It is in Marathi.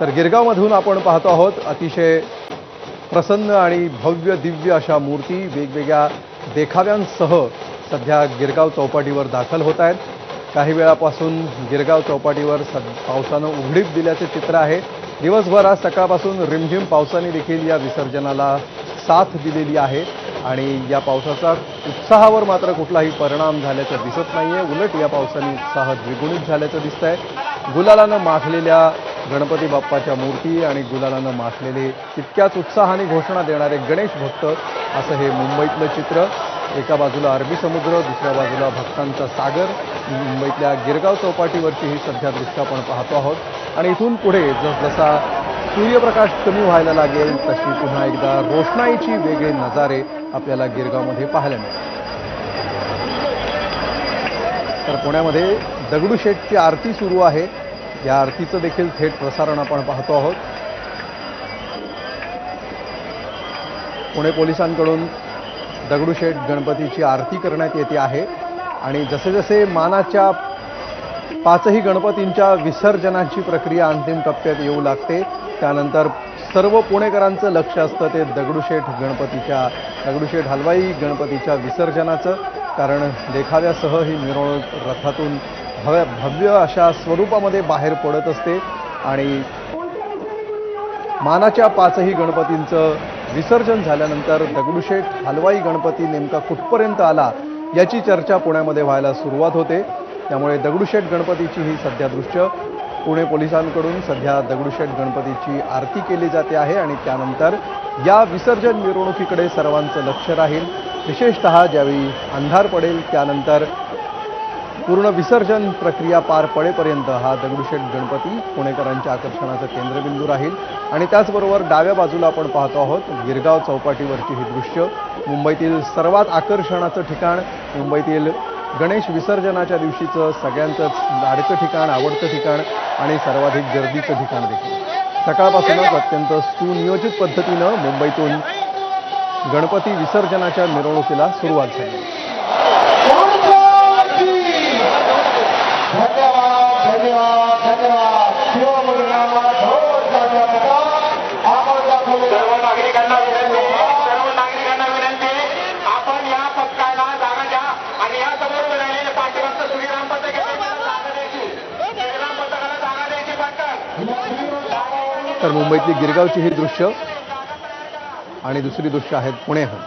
तर गिरगावमधून आपण पाहतो आहोत अतिशय प्रसन्न आणि भव्य दिव्य अशा मूर्ती वेगवेगळ्या देखाव्यांसह सध्या गिरगाव चौपाटीवर दाखल होत आहेत. काही वेळापासून गिरगाव चौपाटीवर सद पावसानं उघडीप दिल्याचे चित्र आहे. दिवसभर आज सकाळपासून रिमझिम पावसाने देखील या विसर्जनाला साथ दिलेली आहे आणि या पावसाचा उत्साहावर मात्र कुठलाही परिणाम झाल्याचं दिसत नाही आहे उलट या पावसाने उत्साह द्विगुणित झाल्याचं दिसतंय. गुलालानं माखलेल्या गणपती बाप्पाच्या मूर्ती आणि गुलालानं माखलेले तितक्याच उत्साहाने घोषणा देणारे गणेश भक्त असं हे मुंबईतलं चित्र. एका बाजूला अरबी समुद्र दुसऱ्या बाजूला भक्तांचा सागर. मुंबईतल्या गिरगाव चौपाटीवरची ही सध्या दृश्य आपण पाहतो आहोत. आणि इथून पुढे जसजसा सूर्यप्रकाश कमी व्हायला लागेल तशी पुन्हा एकदा रोषणाईची वेगळे नजारे आपल्याला गिरगावमध्ये पाहायला मिळतात तर पुण्यामध्ये दगडूशेठची आरती सुरू आहे. या आरतीचं देखील थेट प्रसारण आपण पाहतो आहोत. पुणे पोलिसांकडून दगडूशेठ गणपतीची आरती करण्यात येते आहे आणि जसे जसे मानाच्या पाचही गणपतींच्या विसर्जनाची प्रक्रिया अंतिम टप्प्यात येऊ लागते त्यानंतर सर्व पुणेकरांचं लक्ष असतं ते दगडूशेठ गणपतीच्या दगडूशेठ हलवाई गणपतीच्या विसर्जनाचं कारण देखाव्यासह ही मिरवणूक रथातून भव्य भव्य अशा स्वरूपामध्ये बाहेर पडत असते आणि मानाच्या पाचही गणपतींचं विसर्जन झाल्यानंतर दगडूशेठ हलवाई गणपती नेमका कुठपर्यंत आला याची चर्चा पुण्यामध्ये व्हायला सुरुवात होते. त्यामुळे दगडूशेठ गणपतीची ही सध्या दृश्य. पुणे पोलिसांकडून सध्या दगडूशेठ गणपतीची आरती केली जाते आहे आणि त्यानंतर या विसर्जन मिरवणुकीकडे सर्वांचं लक्ष राहील. विशेषतः ज्यावेळी अंधार पडेल त्यानंतर पूर्ण विसर्जन प्रक्रिया पार पडेपर्यंत हा दगडूशेठ गणपती पुणेकरांच्या आकर्षणाचं केंद्रबिंदू राहील. आणि त्याचबरोबर डाव्या बाजूला आपण पाहतो आहोत गिरगाव चौपाटीवरची ही दृश्य. मुंबईतील सर्वात आकर्षणाचं ठिकाण मुंबईतील गणेश विसर्जनाच्या दिवशीचं सगळ्यांचंच लाडकं ठिकाण आवडतं ठिकाण आणि सर्वाधिक गर्दीचं ठिकाण देखील. सकाळपासूनच अत्यंत सुनियोजित पद्धतीनं मुंबईतून गणपती विसर्जनाच्या मिरवणुकीला सुरुवात झाली. तर मुंबईतली गिरगावची ही दृश्य आणि दुसरी दृश्य आहेत पुण्याहून